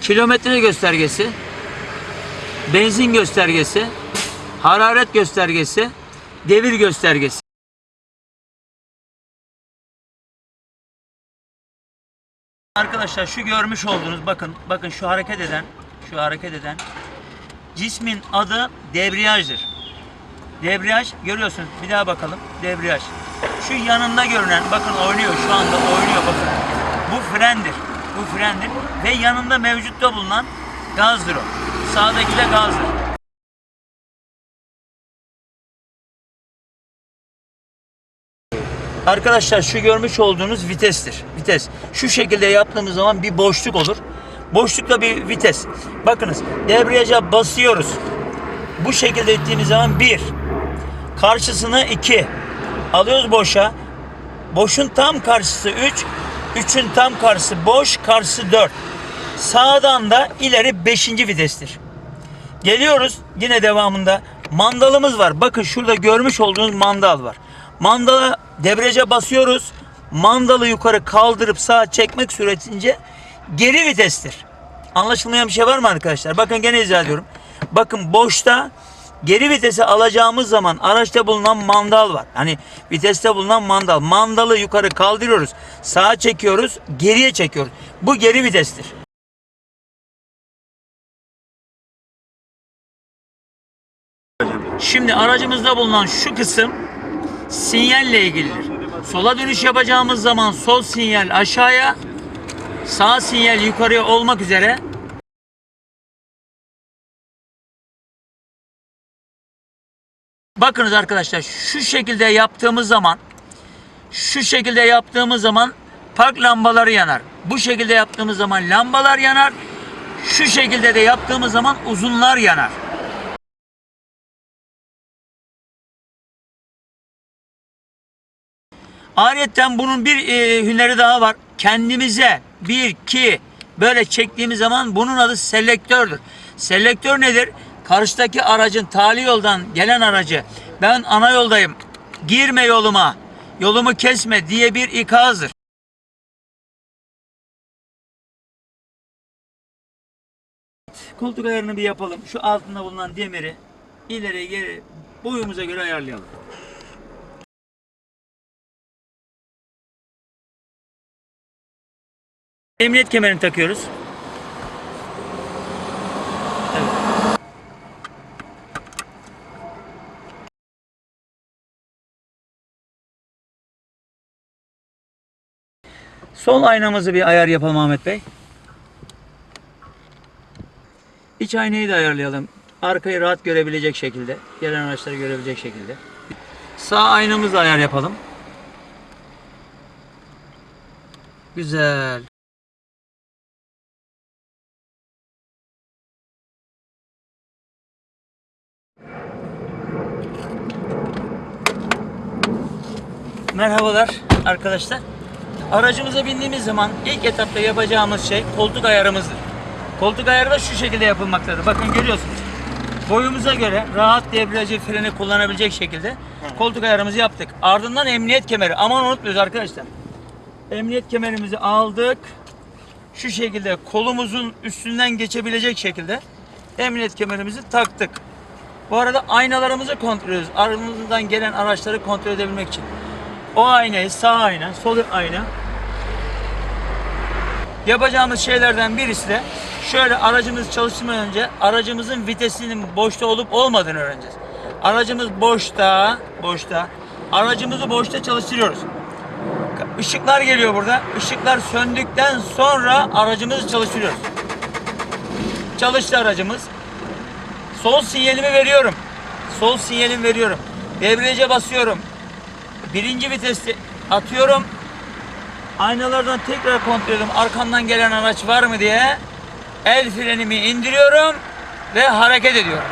kilometre göstergesi, benzin göstergesi, hararet göstergesi, devir göstergesi. Arkadaşlar şu görmüş olduğunuz bakın bakın şu hareket eden şu hareket eden cismin adı debriyajdır. Debriyaj görüyorsunuz. Bir daha bakalım. Debriyaj. Şu yanında görünen bakın oynuyor şu anda oynuyor bakın. Bu frendir. Bu frendir ve yanında mevcutta bulunan gazdır o. Sağdaki de gazdır. Arkadaşlar şu görmüş olduğunuz vitestir. Vites. Şu şekilde yaptığımız zaman bir boşluk olur. Boşlukta bir vites. Bakınız debriyaja basıyoruz. Bu şekilde ettiğimiz zaman bir. Karşısını iki. Alıyoruz boşa. Boşun tam karşısı 3. 3'ün tam karşısı boş, karşısı 4. Sağdan da ileri 5. vitestir. Geliyoruz yine devamında. Mandalımız var. Bakın şurada görmüş olduğunuz mandal var. Mandala debriyaja basıyoruz. Mandalı yukarı kaldırıp sağa çekmek sürecince geri vitestir. Anlaşılmayan bir şey var mı arkadaşlar? Bakın gene izah ediyorum. Bakın boşta geri vitesi alacağımız zaman araçta bulunan mandal var. Hani viteste bulunan mandal. Mandalı yukarı kaldırıyoruz. Sağa çekiyoruz, geriye çekiyoruz. Bu geri vitestir. Şimdi aracımızda bulunan şu kısım sinyalle ilgilidir. Sola dönüş yapacağımız zaman sol sinyal aşağıya, sağ sinyal yukarıya olmak üzere Bakınız arkadaşlar şu şekilde yaptığımız zaman şu şekilde yaptığımız zaman park lambaları yanar. Bu şekilde yaptığımız zaman lambalar yanar. Şu şekilde de yaptığımız zaman uzunlar yanar. Ayrıca bunun bir e, hüneri daha var. Kendimize bir, iki böyle çektiğimiz zaman bunun adı selektördür. Selektör nedir? Karşıdaki aracın tali yoldan gelen aracı ben ana yoldayım girme yoluma yolumu kesme diye bir ikazdır. Koltuk ayarını bir yapalım. Şu altında bulunan demiri ileri geri boyumuza göre ayarlayalım. Emniyet kemerini takıyoruz. Sol aynamızı bir ayar yapalım Ahmet Bey. İç aynayı da ayarlayalım. Arkayı rahat görebilecek şekilde. Gelen araçları görebilecek şekilde. Sağ aynamızı ayar yapalım. Güzel. Merhabalar arkadaşlar. Aracımıza bindiğimiz zaman ilk etapta yapacağımız şey koltuk ayarımızdır. Koltuk ayarı da şu şekilde yapılmaktadır. Bakın görüyorsunuz. Boyumuza göre rahat debriyajı freni kullanabilecek şekilde koltuk ayarımızı yaptık. Ardından emniyet kemeri. Aman unutmuyoruz arkadaşlar. Emniyet kemerimizi aldık. Şu şekilde kolumuzun üstünden geçebilecek şekilde emniyet kemerimizi taktık. Bu arada aynalarımızı kontrol ediyoruz. Aramızdan gelen araçları kontrol edebilmek için. O aynayı sağ ayna, sol ayna. Yapacağımız şeylerden birisi de şöyle aracımız çalıştırmadan önce aracımızın vitesinin boşta olup olmadığını öğreneceğiz. Aracımız boşta, boşta. Aracımızı boşta çalıştırıyoruz. Işıklar geliyor burada. Işıklar söndükten sonra aracımızı çalıştırıyoruz. Çalıştı aracımız. Sol sinyalimi veriyorum. Sol sinyalimi veriyorum. Debriyaja basıyorum. Birinci viteste atıyorum. Aynalardan tekrar kontrol ediyorum. Arkamdan gelen araç var mı diye. El frenimi indiriyorum ve hareket ediyorum.